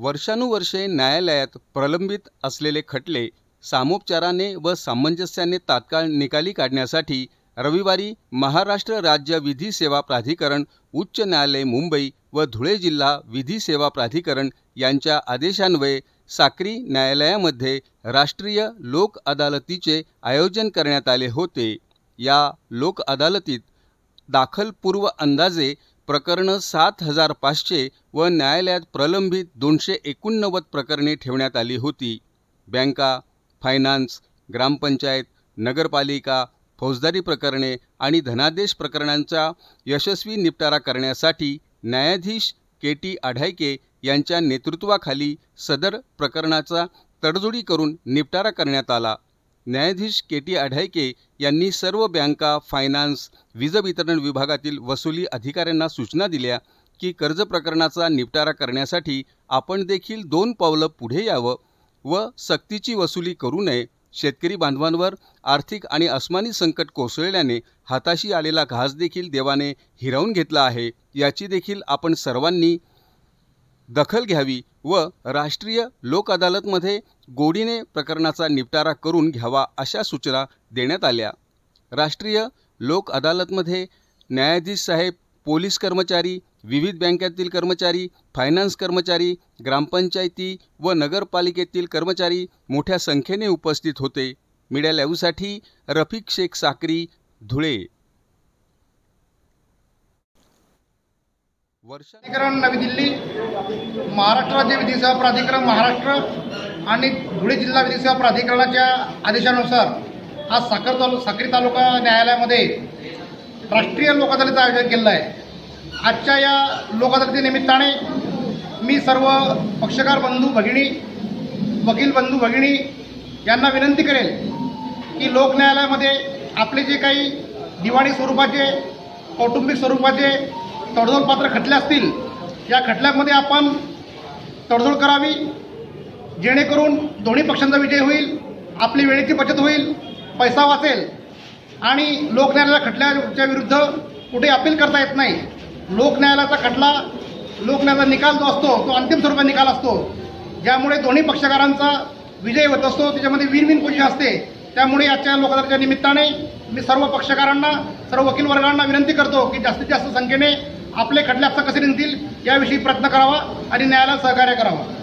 वर्षानुवर्षे न्यायालयात प्रलंबित असलेले खटले सामोपचाराने व सामंजस्याने तात्काळ निकाली काढण्यासाठी रविवारी महाराष्ट्र राज्य विधी सेवा प्राधिकरण उच्च न्यायालय मुंबई व धुळे जिल्हा विधी सेवा प्राधिकरण यांच्या आदेशान्वये साक्री न्यायालयामध्ये राष्ट्रीय लोक अदालतीचे आयोजन करण्यात आले होते. या लोक अदालतीत दाखलपूर्व अंदाजे प्रकरणं सात हजार पाचशे व न्यायालयात प्रलंबित दोनशे एकोणनव्वद प्रकरणे ठेवण्यात आली होती. बँका फायनान्स ग्रामपंचायत नगरपालिका फौजदारी प्रकरणे आणि धनादेश प्रकरणांचा यशस्वी निपटारा करण्यासाठी न्यायाधीश के टी आढायके यांच्या नेतृत्वाखाली सदर प्रकरणाचा तडजोडी करून निपटारा करण्यात आला. न्यायाधीश के टी आढायके यांनी सर्व बँका फायनान्स वीज वितरण विभागातील वसुली अधिकाऱ्यांना सूचना दिल्या की कर्ज प्रकरणाचा निपटारा करण्यासाठी आपण देखील दोन पावलं पुढे यावं व सक्तीची वसुली करू नये. शेतकरी बांधवांवर आर्थिक आणि अस्मानी संकट कोसळल्याने हाताशी आलेला घास देखील देवाने हिरावून घेतला आहे. याची देखील आपण सर्वांनी दखल घ्यावी व राष्ट्रीय लोक अदालतमध्ये गोडीने प्रकरणाचा निपटारा करून घ्यावा अशा सूचना देण्यात आल्या. राष्ट्रीय लोक अदालतमध्ये न्यायाधीश साहेब पोलीस कर्मचारी विविध बँकेतील कर्मचारी फायनान्स कर्मचारी ग्रामपंचायती व नगरपालिकेतील कर्मचारी मोठ्या संख्येने उपस्थित होते. मीडिया लाईव्हसाठी रफिक शेख साक्री धुळे. वर्षा नवी दिल्ली. महाराष्ट्र राज्य विधी सेवा प्राधिकरण महाराष्ट्र आणि धुळे जिल्हा विधी सेवा प्राधिकरणाच्या आदेशानुसार आज साखर तालु साक्री तालुका न्यायालयामध्ये राष्ट्रीय लोक आयोजन केलं आहे. आजच्या या लोकदर्तीनिमित्ताने मी सर्व पक्षकार बंधू भगिनी वकील बंधू भगिनी यांना विनंती करेल की लोक न्यायालयामध्ये आपले जे काही दिवाणी स्वरूपाचे कौटुंबिक स्वरूपाचे तडजोडपात्र खटले असतील या खटल्यामध्ये आपण तडजोड करावी जेणेकरून दोन्ही पक्षांचा विजय होईल आपली वेळेची बचत होईल पैसा वाचेल. आणि लोक खटल्याच्या विरुद्ध कुठे अपील करता येत नाही. लोकन्यायालयाचा खटला लोकन्यायाचा निकाल जो असतो तो अंतिम स्वरूपात निकाल असतो. ज्यामुळे दोन्ही पक्षकारांचा विजय होत असतो त्याच्यामध्ये विन विन पोझिशन असते. त्यामुळे आजच्या लोकदाच्या निमित्ताने मी सर्व पक्षकारांना सर्व वकील वर्गांना विनंती करतो की जास्तीत जास्त संख्येने आपले खटले आता कसे निघतील याविषयी प्रयत्न करावा आणि न्यायालयात सहकार्य करावा.